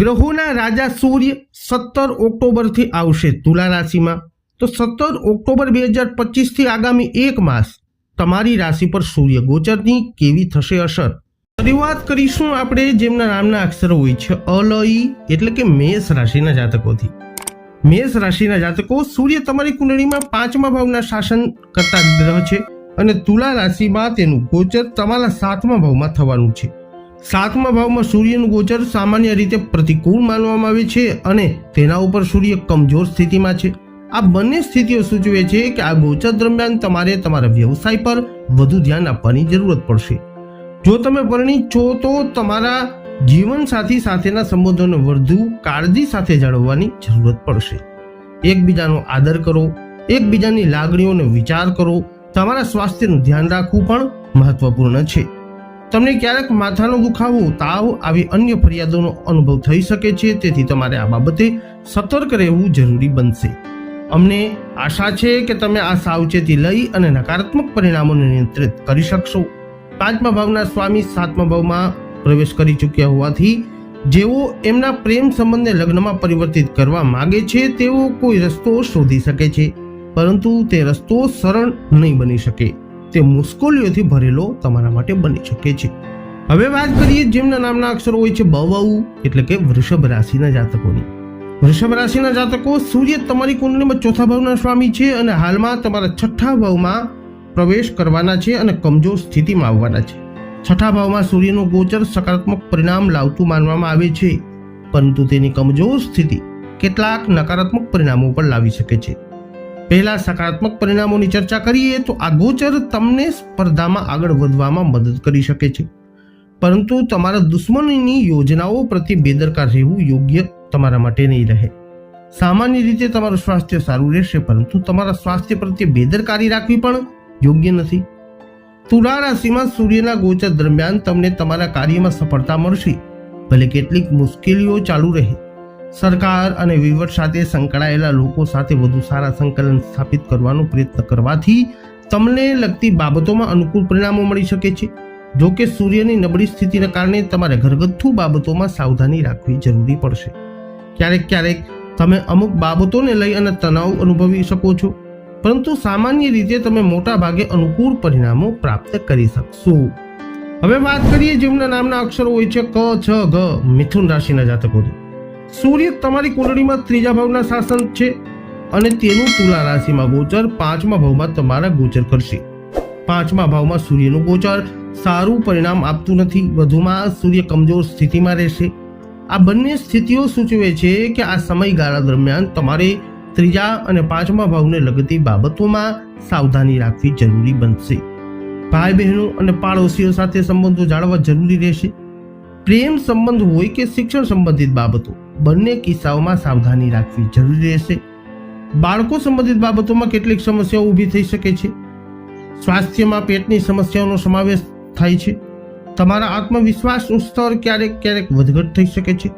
ગ્રહોના રાજા સૂર્ય સત્તર ઓક્ટોબરથી આવશે તુલા રાશિમાં. તો સત્તર ઓક્ટોબર બે હજાર પચીસથી આગામી એક માસ તમારી રાશિ પર સૂર્ય ગોચરની કેવી થશે અસર? શરૂઆત કરીશું આપણે જેમના નામના અક્ષરો હોય છે, અલઈ એટલે કે મેષ રાશિના જાતકોથી. મેષ રાશિના જાતકો સૂર્ય તમારી કુંડળીમાં પાંચમા ભાવના શાસન કરતા ગ્રહ છે અને તુલા રાશિમાં તેનું ગોચર તમારા સાતમા ભાવમાં થવાનું છે. સાતમા ભાવમાં સૂર્યનું ગોચર સામાન્ય રીતે પ્રતિકૂળ માનવામાં આવે છે અને તેના ઉપર સૂર્ય કમજોર સ્થિતિમાં છે. આ બંને સ્થિતિઓ સૂચવે છે કે આ ગોચર દરમિયાન તમારે તમારા વ્યવસાય પર વધુ ધ્યાન આપવાની જરૂરત પડશે. જો તમે પરિણીત છો તો તમારા જીવનસાથી સાથેના સંબંધોને વધુ કાળજી સાથે જાળવવાની જરૂરત પડશે. એકબીજાનો આદર કરો, એકબીજાની લાગણીઓનો વિચાર કરો. તમારા સ્વાસ્થ્યનું ધ્યાન રાખવું પણ મહત્વપૂર્ણ છે. તમને ક્યારેક માથાનો દુખાવો, તાવ આવી અન્ય ફરિયાદોનો અનુભવ થઈ શકે છે, તેથી તમારે આ બાબતે સતર્ક રહેવું જરૂરી બનશે. અમને આશા છે કે તમે આ સાવચેતી લઈ અને નકારાત્મક પરિણામોને નિયંત્રિત કરી શકશો. પાંચમા ભાવના સ્વામી સાતમા ભાવમાં પ્રવેશ કરી ચૂક્યા હોવાથી, જેઓ એમના પ્રેમ સંબંધને લગ્નમાં પરિવર્તિત કરવા માંગે છે, તેઓ કોઈ રસ્તો શોધી શકે છે, પરંતુ તે રસ્તો સરળ નહીં બની શકે. તે મુશ્કેલીઓથી ભરેલો તમારા માટે બની શકે છે. હવે વાત કરીએ જેમના નામના અક્ષરો હોય છે બવુ એટલે કે વૃષભ રાશિના જાતકોની. વૃષભ રાશિના જાતકો, સૂર્ય તમારી કુંડલીમાં ચોથા ભાવના સ્વામી છે અને હાલમાં તમારા છઠ્ઠા ભાવમાં પ્રવેશ કરવાના છે અને કમજોર સ્થિતિમાં આવવાના છે. છઠ્ઠા ભાવમાં સૂર્યનું ગોચર સકારાત્મક પરિણામ લાવતું માનવામાં આવે છે, પરંતુ તેની કમજોર સ્થિતિ કેટલાક નકારાત્મક પરિણામો પણ લાવી શકે છે. પહેલા સકારાત્મક પરિણામોની ચર્ચા કરીએ તો આ ગોચર તમને સ્પર્ધામાં આગળ વધવામાં મદદ કરી શકે છે. પરંતુ તમારા દુશ્મનીની યોજનાઓ પ્રત્યે બેદરકાર રહેવું યોગ્ય તમારા માટે નહીં રહે. સામાન્ય રીતે તમારું સ્વાસ્થ્ય સારું રહેશે, પરંતુ તમારા સ્વાસ્થ્ય પ્રત્યે બેદરકારી રાખવી પણ યોગ્ય નથી. તુલા રાશિમાં સૂર્યના ગોચર દરમિયાન તમને તમારા કાર્યમાં સફળતા મળશે. ભલે કેટલીક મુશ્કેલીઓ ચાલુ રહે. સરકાર અને વહીવટ સાથે સંકળાયેલા લોકો સાથે વધુ સારા સંકલન સ્થાપિત કરવાનો પ્રયત્ન કરવાથી તમને લગતી બાબતોમાં અનુકૂળ પરિણામો મળી શકે છે. જો કે સૂર્યની નબળી સ્થિતિને કારણે તમારે ઘરગથ્થુ બાબતોમાં સાવધાની રાખવી જરૂરી પડશે. ક્યારેક ક્યારેક તમે અમુક બાબતોને લઈ અને તણાવ અનુભવી શકો છો, પરંતુ સામાન્ય રીતે તમે મોટા ભાગે અનુકૂળ પરિણામો પ્રાપ્ત કરી શકશો. હવે વાત કરીએ જેમના નામના અક્ષરો હોય છે ક, છ, ઘ, મિથુન રાશિના જાતકોની સૂર્ય તમારી કુંડળીમાં ત્રીજા ભાવના શાસન છે અને તેનું તુલા રાશિમાં ગોચર પાંચમા ભાવમાં તમારા ગોચર કરશે. પાંચમા ભાવમાં સૂર્યનું ગોચર સારું પરિણામ આપતું નથી. વધુમાં સૂર્ય કમજોર સ્થિતિમાં રહેશે. આ બંને સ્થિતિઓ સૂચવે છે કે આ સમયગાળા દરમિયાન તમારે ત્રીજા અને પાંચમા ભાવને લગતી બાબતોમાં સાવધાની રાખવી જરૂરી બનશે. ભાઈ બહેનો અને પાડોશીઓ સાથે સંબંધો જાળવવા જરૂરી રહેશે. પ્રેમ સંબંધ હોય કે શિક્ષણ સંબંધિત બાબતો બંને કિસ્સાઓમાં સાવધાની રાખવી જરૂરી રહેશે. બાળકો સંબંધિત બાબતોમાં કેટલીક સમસ્યાઓ ઊભી થઈ શકે છે. સ્વાસ્થ્યમાં પેટની સમસ્યાઓનો સમાવેશ થાય છે. તમારા આત્મવિશ્વાસનું સ્તર ક્યારેક ક્યારેક વધઘટ થઈ શકે છે.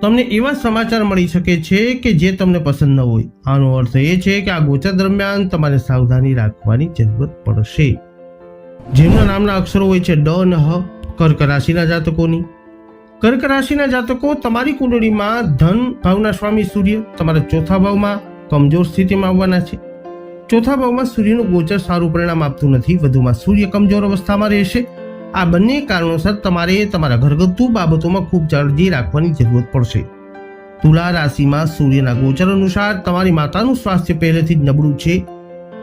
તમને એવા સમાચાર મળી શકે છે કે જે તમને પસંદ ન હોય. આનો અર્થ એ છે કે આ ગોચર દરમિયાન તમારે સાવધાની રાખવાની જરૂરત પડશે. જેમના નામના અક્ષરો હોય છે ડ ન હ, કર્ક રાશિના જાતકોની. કર્ક રાશિના જાતકો, તમારી કુંડળીમાં ધન ભાવના સ્વામી સૂર્ય તમારા ચોથા ભાવમાં કમજોર સ્થિતિમાં આવવાના છે. ચોથા ભાવમાં સૂર્યનું ગોચર સારું પરિણામ આપતું નથી, વધુમાં સૂર્ય કમજોર અવસ્થામાં રહેશે. આ બંને કારણોસર તમારે તમારા ઘરગથ્થુ બાબતોમાં ખૂબ કાળજી રાખવાની જરૂરત પડશે. તુલા રાશિમાં સૂર્યના ગોચર અનુસાર તમારી માતાનું સ્વાસ્થ્ય પહેલેથી જ નબળું છે.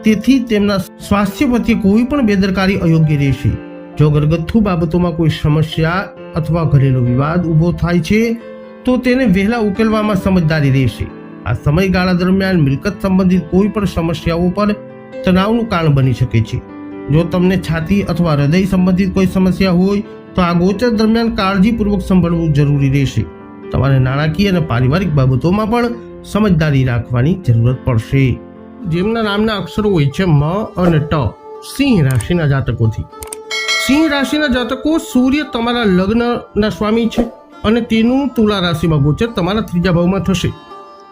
તેથી તેમના સ્વાસ્થ્ય પ્રત્યે કોઈ પણ બેદરકારી અયોગ્ય રહેશે. જો ઘરગથ્થુ બાબતોમાં કોઈ સમસ્યા અથવા ઘરેલું વિવાદ ઊભો થાય છે, તો તેને વહેલા ઉકેલવામાં સમજદારી રહેશે. આ સમયગાળા દરમિયાન મિલકત સંબંધિત કોઈ પણ સમસ્યાઓ પર તણાવનું કારણ બની શકે છે. જો તમને છાતી અથવા હૃદય સંબંધિત કોઈ સમસ્યા હોય, તો આ ગોચર દરમિયાન કાળજીપૂર્વક સંભાળવું જરૂરી રહેશે. તમારે નાણાકીય અને પારિવારિક બાબતોમાં પણ સમજદારી રાખવાની જરૂરત પડશે. જેમના નામના અક્ષરો હોય છે મ અને ટ, સિંહ રાશિના જાતકોથી. સિંહ રાશિના જાતકો સૂર્ય તમારા લગ્નના સ્વામી છે અને તેનું તુલા રાશિમાં ગોચર તમારા ત્રીજા ભાવમાં થશે.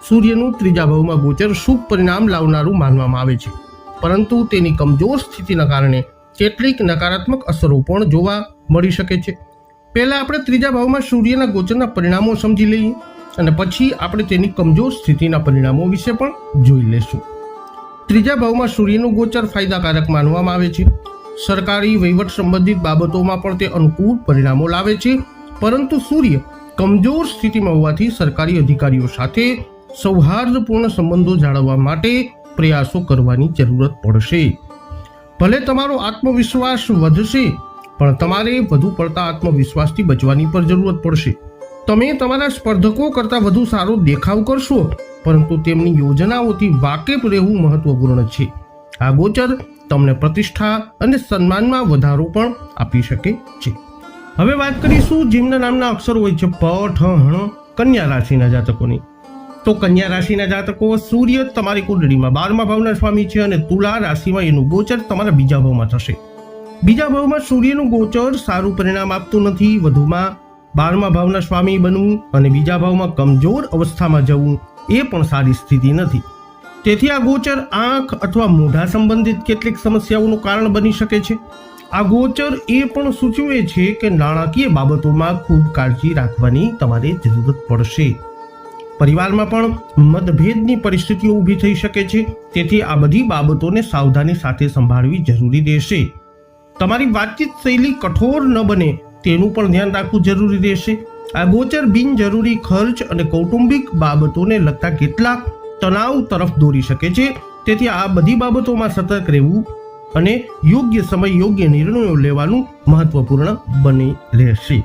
સૂર્યનું ત્રીજા ભાવમાં ગોચર શુભ પરિણામ લાવનારું માનવામાં આવે છે. પરંતુ તેની કમજોર સ્થિતિના કારણે કેટલીક નકારાત્મક અસરો પણ જોવા મળી શકે છે. પહેલાં આપણે ત્રીજા ભાવમાં સૂર્યના ગોચરના પરિણામો સમજી લઈએ અને પછી આપણે તેની કમજોર સ્થિતિના પરિણામો વિશે પણ જોઈ લેશું ત્રીજા ભાવમાં સૂર્યનું ગોચર ફાયદાકારક માનવામાં આવે છે. સરકારી વહીવટ સંબંધિત બાબતોમાં પણ તે અનુકૂળ પરિણામો લાવે છે. પરંતુ સૂર્ય કમજોર સ્થિતિમાં હોવાથી સરકારી અધિકારીઓ સાથે સૌહાર્દપૂર્ણ સંબંધો જાળવવા માટે પ્રયાસો કરવાની જરૂરત પડશે. ભલે તમારો આત્મવિશ્વાસ વધશે, પણ તમારે વધુ પડતા આત્મવિશ્વાસથી બચવાની પણ જરૂરત પડશે. તમે તમારા સ્પર્ધકો કરતાં વધુ સારો દેખાવ કરશો, પરંતુ તેમની યોજનાઓથી વાકેફ રહેવું મહત્વપૂર્ણ છે. આ ગોચર તમને પ્રતિષ્ઠા અને સન્માનમાં વધારો પણ આપી શકે છે. હવે વાત કરીશું જેમના નામના અક્ષરો હોય છે, પ, ઠ હણ કન્યા રાશિના જાતકોની. તો કન્યા રાશિના જાતકો, સૂર્ય તમારી કુંડળીમાં બારમા ભાવના સ્વામી છે અને તુલા રાશિમાં એનું ગોચર તમારા બીજા ભાવમાં થશે. બીજા ભાવમાં સૂર્યનું ગોચર સારું પરિણામ આપતું નથી, વધુમાં બારમા ભાવના સ્વામી બનવું અને બીજા ભાવમાં કમજોર અવસ્થામાં જવું એ પણ સારી સ્થિતિ નથી. તેથી આ ગોચર આંખ અથવા મોઢા સંબંધિત કેટલીક સમસ્યાઓનું કારણ બની શકે છે. આ ગોચર એ પણ સૂચવે છે કે નાણાકીય બાબતોમાં ખૂબ કાળજી રાખવાની તમારે જરૂરત પડશે. પરિવારમાં પણ મતભેદની પરિસ્થિતિઓ ઊભી થઈ શકે છે, તેથી આ બધી બાબતોને સાવધાની સાથે સંભાળવી જરૂરી રહેશે. તમારી વાતચીત શૈલી કઠોર ન બને, તેનું પણ ધ્યાન રાખવું જરૂરી રહેશે. આ ગોચર બિનજરૂરી ખર્ચ અને કૌટુંબિક બાબતોને લગતા કેટલાક તણાવ તરફ દોરી શકે છે. તેથી આ બધી બાબતોમાં સતર્ક રહેવું અને યોગ્ય સમય યોગ્ય નિર્ણયો લેવાનું મહત્વપૂર્ણ બની રહેશે.